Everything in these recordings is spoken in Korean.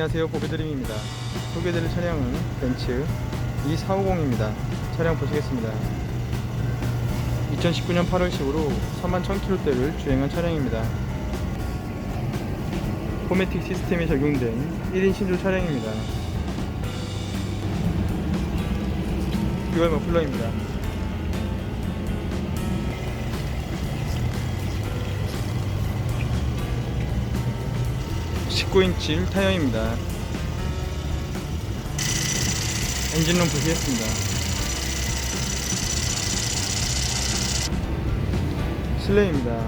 안녕하세요. 보배드림입니다. 소개해드릴 차량은 벤츠 E450입니다. 차량 보시겠습니다. 2019년 8월식으로 3만 1000km대를 주행한 차량입니다. 포매틱 시스템이 적용된 1인 신조 차량입니다. 듀얼 머플러입니다 19인치 1타이어입니다. 엔진룸 보시겠습니다. 실내입니다.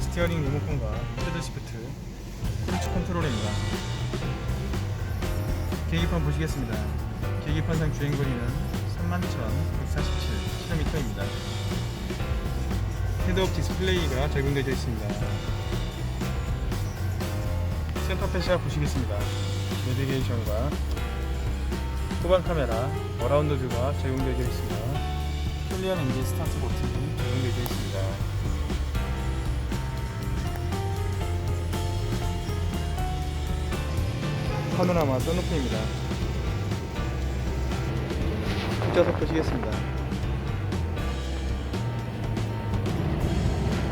스티어링 리모컨과 패들 시프트, 크루즈 컨트롤입니다. 계기판 보시겠습니다. 계기판상 주행거리는 31,147km 헤드업 디스플레이가 적용되어 있습니다. 센터 패시아 보시겠습니다. 내비게이션과 후방 카메라, 어라운드 뷰가 적용되어 있습니다. 클리어 엔진 스타트 버튼이 적용되어 있습니다. 파노라마 선루프입니다. 뒷좌석 보시겠습니다.